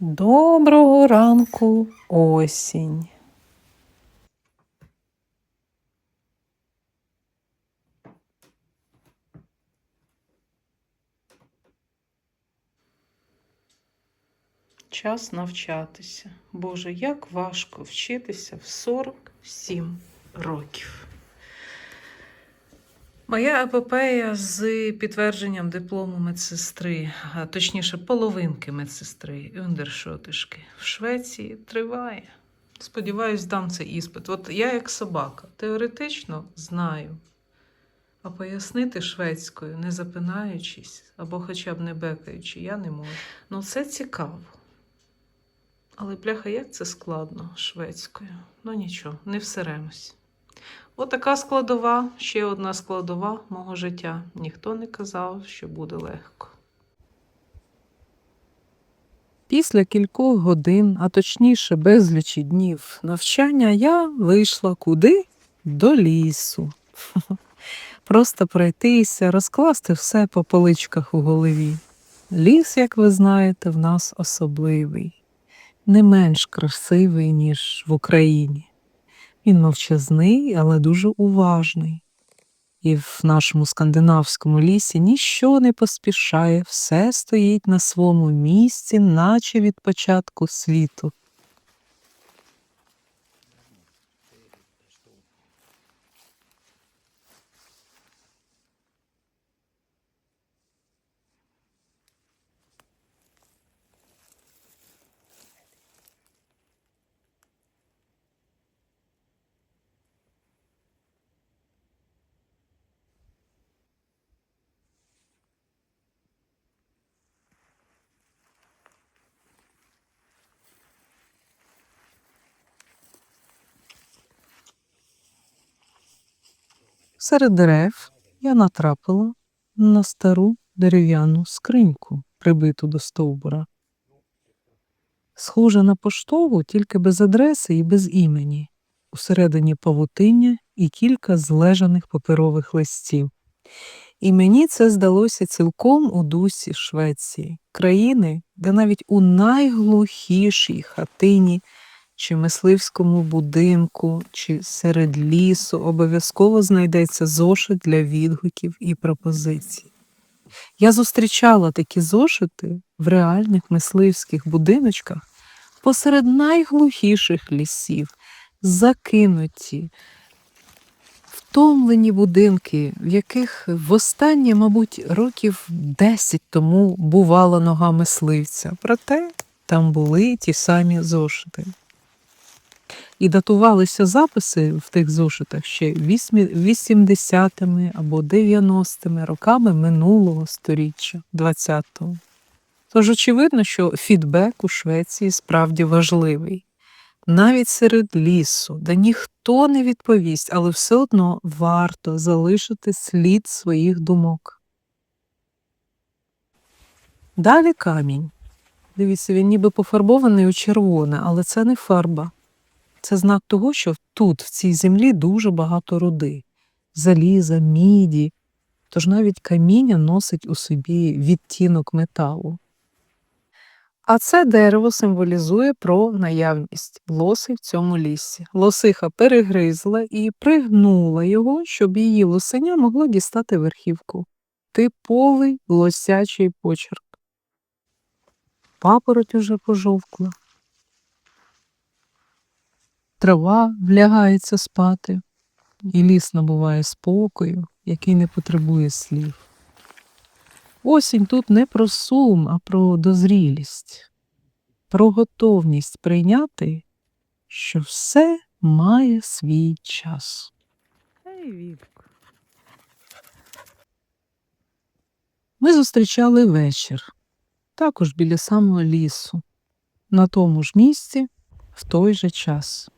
Доброго ранку, осінь. Час навчатися. Боже, як важко вчитися в 47 років. Моя епопея з підтвердженням диплому медсестри, точніше, половинки медсестри Юндершотишки в Швеції триває. Сподіваюсь, дам цей іспит. От я як собака, теоретично знаю. А пояснити шведською, не запинаючись або хоча б не бекаючи, я не можу. Ну, це цікаво. Але бляха, як це складно шведською. Ну нічого, не всеремось. Отака складова, ще одна складова мого життя. Ніхто не казав, що буде легко. Після кількох годин, а точніше безлічі днів навчання, я вийшла куди? До лісу. Просто пройтися, розкласти все по поличках у голові. Ліс, як ви знаєте, в нас особливий, не менш красивий, ніж в Україні. Він мовчазний, але дуже уважний. І в нашому скандинавському лісі ніщо не поспішає, все стоїть на своєму місці, наче від початку світу. Серед дерев я натрапила на стару дерев'яну скриньку, прибиту до стовбура. Схожа на поштову, тільки без адреси і без імені. Усередині павутиння і кілька злежаних паперових листів. І мені це здалося цілком у дусі Швеції, країни, де навіть у найглухішій хатині чи мисливському будинку, чи серед лісу обов'язково знайдеться зошит для відгуків і пропозицій. Я зустрічала такі зошити в реальних мисливських будиночках посеред найглухіших лісів, закинуті, втомлені будинки, в яких востаннє, мабуть, років 10 тому бувала нога мисливця. Проте там були ті самі зошити. І датувалися записи в тих зошитах ще 80-ми або 90-ми роками минулого сторіччя, 20-го. Тож очевидно, що фідбек у Швеції справді важливий. Навіть серед лісу, де ніхто не відповість, але все одно варто залишити слід своїх думок. Далі камінь. Дивіться, він ніби пофарбований у червоне, але це не фарба. Це знак того, що тут, в цій землі, дуже багато руди, заліза, міді, тож навіть каміння носить у собі відтінок металу. А це дерево символізує про наявність лоси в цьому лісі. Лосиха перегризла і пригнула його, щоб її лосиня могло дістати верхівку. Типовий лосячий почерк. Папороть уже пожовкла трава влягається спати, і ліс набуває спокою, який не потребує слів. Осінь тут не про сум, а про дозрілість, про готовність прийняти, що все має свій час. Ей, Вітко. Ми зустрічали вечір, також біля самого лісу, на тому ж місці в той же час.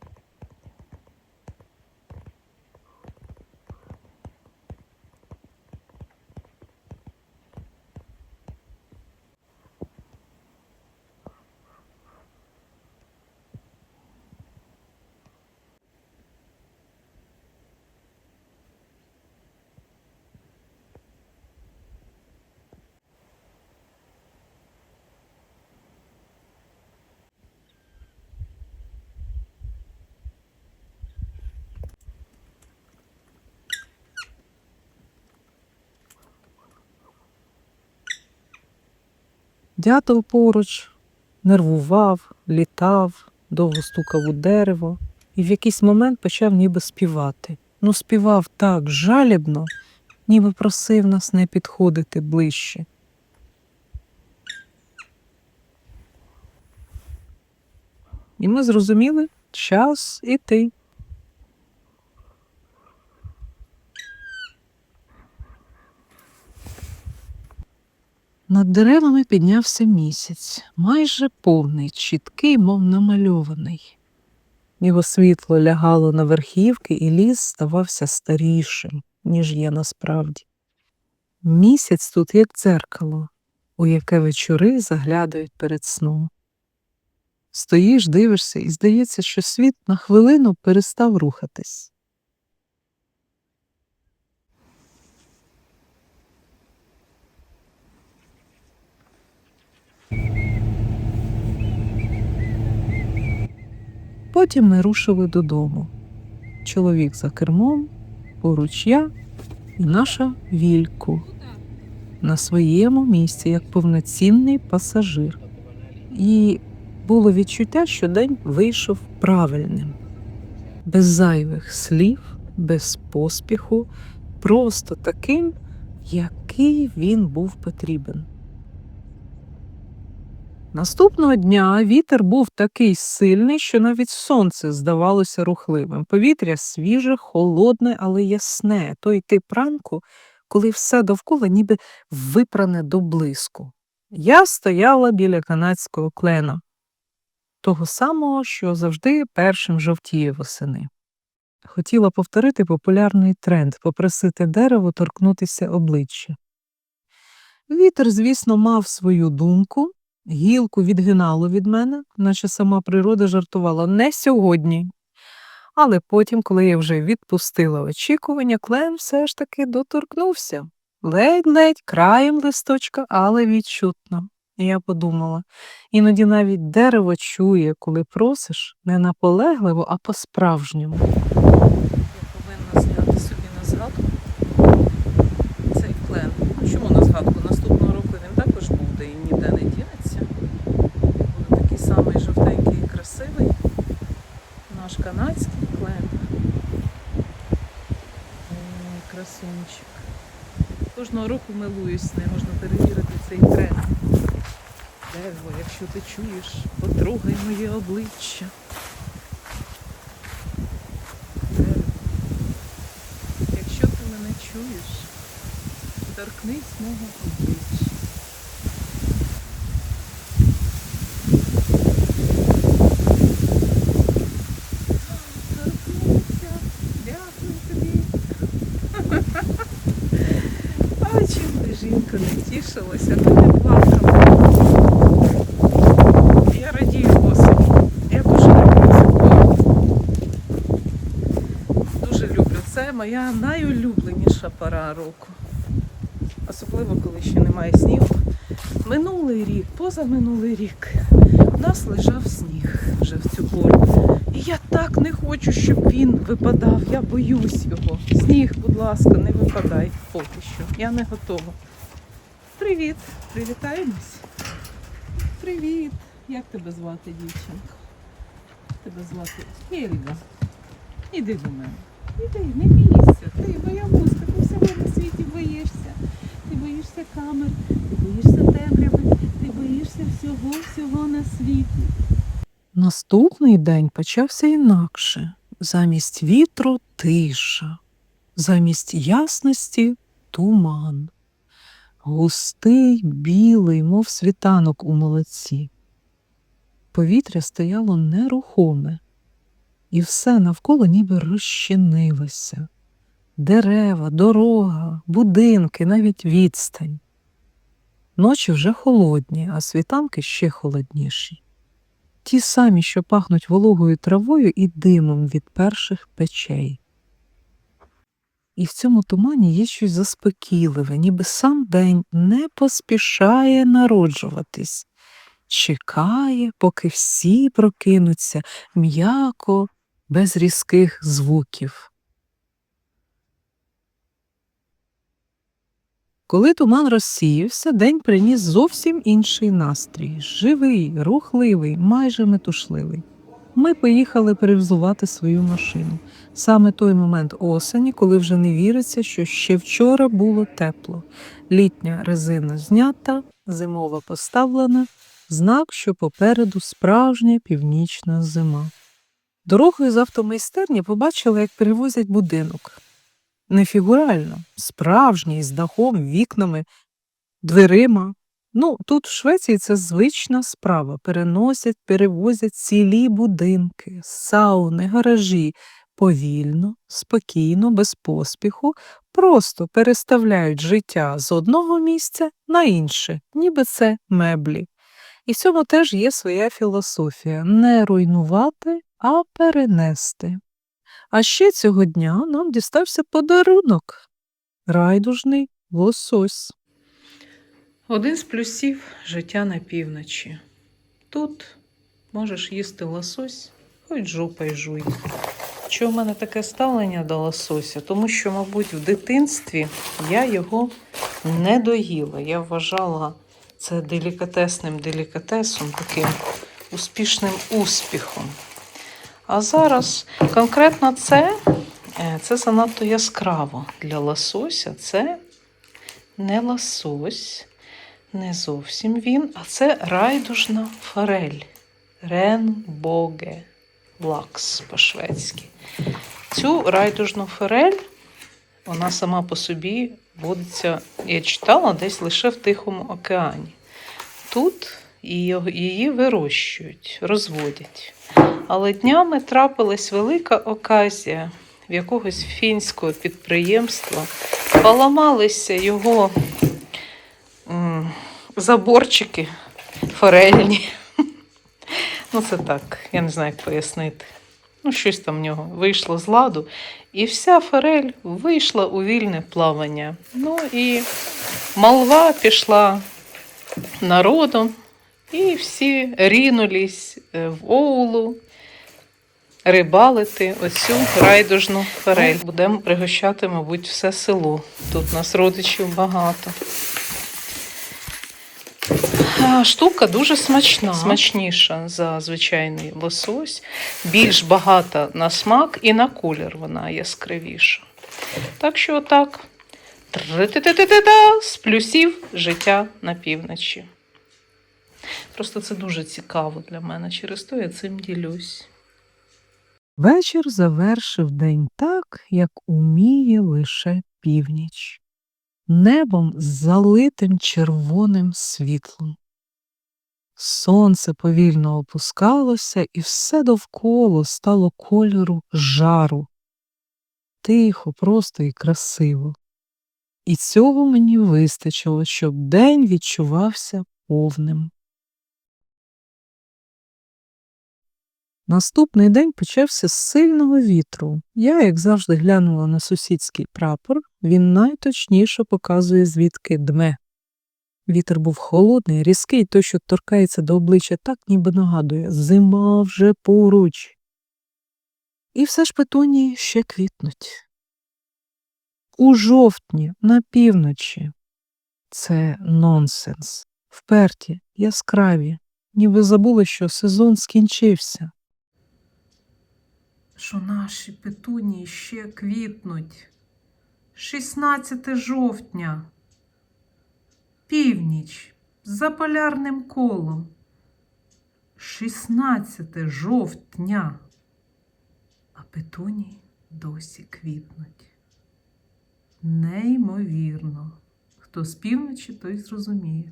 Дятел поруч нервував, літав, довго стукав у дерево і в якийсь момент почав ніби співати. Ну, співав так жалібно, ніби просив нас не підходити ближче. І ми зрозуміли час іти. Над деревами піднявся місяць, майже повний, чіткий, мов намальований. Його світло лягало на верхівки, і ліс ставався старішим, ніж є насправді. Місяць тут як дзеркало, у яке вечори заглядають перед сном. Стоїш, дивишся, і здається, що світ на хвилину перестав рухатись. Потім ми рушили додому. Чоловік за кермом, поруч я і наша вільку на своєму місці як повноцінний пасажир. І було відчуття, що день вийшов правильним, без зайвих слів, без поспіху, просто таким, який він був потрібен. Наступного дня вітер був такий сильний, що навіть сонце здавалося рухливим. Повітря свіже, холодне, але ясне. Той тип ранку, коли все довкола ніби випране до блиску. Я стояла біля канадського клена, того самого, що завжди першим жовтіє восени. Хотіла повторити популярний тренд попросити дерево торкнутися обличчя. Вітер, звісно, мав свою думку, гілку відгинало від мене, наче сама природа жартувала не сьогодні. Але потім, коли я вже відпустила очікування, клен все ж таки доторкнувся. Ледь-ледь, краєм листочка, але відчутно. Я подумала, іноді навіть дерево чує, коли просиш не наполегливо, а по-справжньому. Я повинна зняти собі на згадку цей клен. Чому на згадку? Наступного року він також буде і ніде не дінеться. Буде такий самий жовтенький і красивий. Наш канадський клен. Ой, красунчик. Кожного року милуюсь з ним, можна перевірити цей тренд. Дерево, якщо ти чуєш, потрогай моє обличчя. Дерево, якщо ти мене чуєш, торкнись мого обличчя. Не тішилася, то не плакала. Я радію осені. Я дуже люблю цю. Дуже люблю. Це моя найулюбленіша пора року. Особливо, коли ще немає снігу. Минулий рік, позаминулий рік, у нас лежав сніг вже в цю пору. І я так не хочу, щоб він випадав. Я боюсь його. Сніг, будь ласка, не випадай поки що. Я не готова. Привіт, привітаємось. Привіт. Як тебе звати, дівчинка? Тебе звати Ельга. Іди до мене. Іди, не бійся. Ти боягузка, ти всього на світі боїшся. Ти боїшся камер, ти боїшся темряви, ти боїшся всього, всього на світі. Наступний день почався інакше. Замість вітру тиша, замість ясності туман. Густий, білий, мов світанок у молодці. Повітря стояло нерухоме, і все навколо ніби розчинилося. Дерева, дорога, будинки, навіть відстань. Ночі вже холодні, а світанки ще холодніші. Ті самі, що пахнуть вологою травою і димом від перших печей. І в цьому тумані є щось заспокійливе, ніби сам день не поспішає народжуватись, чекає, поки всі прокинуться м'яко, без різких звуків. Коли туман розсіявся, день приніс зовсім інший настрій живий, рухливий, майже метушливий. Ми поїхали перевзувати свою машину. Саме той момент осені, коли вже не віриться, що ще вчора було тепло. Літня резина знята, зимова поставлена, знак, що попереду справжня північна зима. Дорогою з автомайстерні побачили, як перевозять будинок. Не фігурально, справжній, з дахом, вікнами, дверима. Ну, тут в Швеції це звична справа. Переносять, перевозять цілі будинки, сауни, гаражі. Повільно, спокійно, без поспіху, просто переставляють життя з одного місця на інше, ніби це меблі. І в цьому теж є своя філософія не руйнувати, а перенести. А ще цього дня нам дістався подарунок райдужний лосось. Один з плюсів життя на півночі. Тут можеш їсти лосось, хоч жопа жуй. Чому в мене таке ставлення до лосося? Тому що, мабуть, в дитинстві я його не доїла. Я вважала це делікатесним делікатесом, таким успішним успіхом. А зараз конкретно це, е, це занадто яскраво для лосося. Це не лосось, не зовсім він, а це райдужна форель. Ренбоге лакс по-шведськи. Цю райдужну форель, вона сама по собі водиться, я читала, десь лише в Тихому океані. Тут її вирощують, розводять. Але днями трапилась велика оказія в якогось фінського підприємства. Поламалися його заборчики форельні. Ну, це так, я не знаю, як пояснити. Ну, щось там в нього вийшло з ладу, і вся форель вийшла у вільне плавання. Ну і молва пішла народом, і всі рінулись е, в оулу рибалити оцю райдужну форель. Будемо пригощати, мабуть, все село. Тут нас родичів багато. Штука дуже смачна, смачніша за звичайний лосось, більш багата на смак і на колір вона яскравіша. Так що отак. З плюсів життя на півночі. Просто це дуже цікаво для мене. Через то я цим ділюсь. Вечір завершив день так, як уміє лише північ, небом залитим червоним світлом. Сонце повільно опускалося, і все довкола стало кольору жару. Тихо, просто і красиво. І цього мені вистачило, щоб день відчувався повним. Наступний день почався з сильного вітру. Я, як завжди, глянула на сусідський прапор, він найточніше показує, звідки дме. Вітер був холодний, різкий, той, що торкається до обличчя, так ніби нагадує зима вже поруч. І все ж петунії ще квітнуть. У жовтні, на півночі. Це нонсенс. Вперті, яскраві, ніби забули, що сезон скінчився. Що наші петунії ще квітнуть. 16 жовтня. Північ за полярним колом. 16 жовтня. А петунії досі квітнуть. Неймовірно. Хто з півночі, той зрозуміє.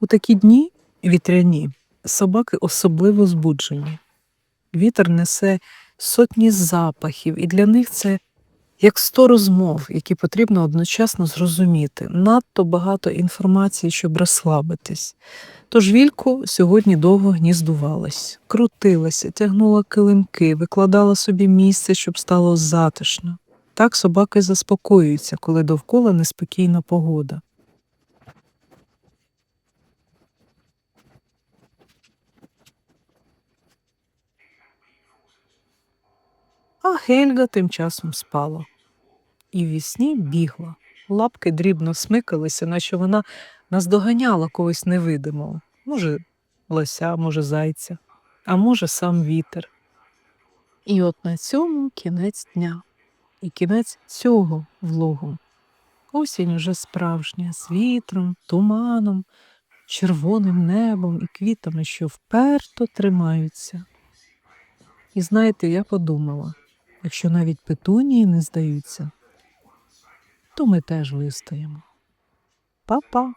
У такі дні вітряні собаки особливо збуджені. Вітер несе сотні запахів, і для них це як сто розмов, які потрібно одночасно зрозуміти. Надто багато інформації, щоб розслабитись. Тож Вілько сьогодні довго гніздувалась, крутилася, тягнула килимки, викладала собі місце, щоб стало затишно. Так собаки заспокоюються, коли довкола неспокійна погода. А Гельга тим часом спала. І вісні бігла. Лапки дрібно смикалися, наче вона наздоганяла когось невидимого. Може, лося, може, зайця, а може, сам вітер. І от на цьому кінець дня, і кінець цього влогу. Осінь уже справжня, з вітром, туманом, червоним небом і квітами, що вперто тримаються. І знаєте, я подумала, якщо навіть петунії не здаються, то ми теж вистоїмо. Па-па!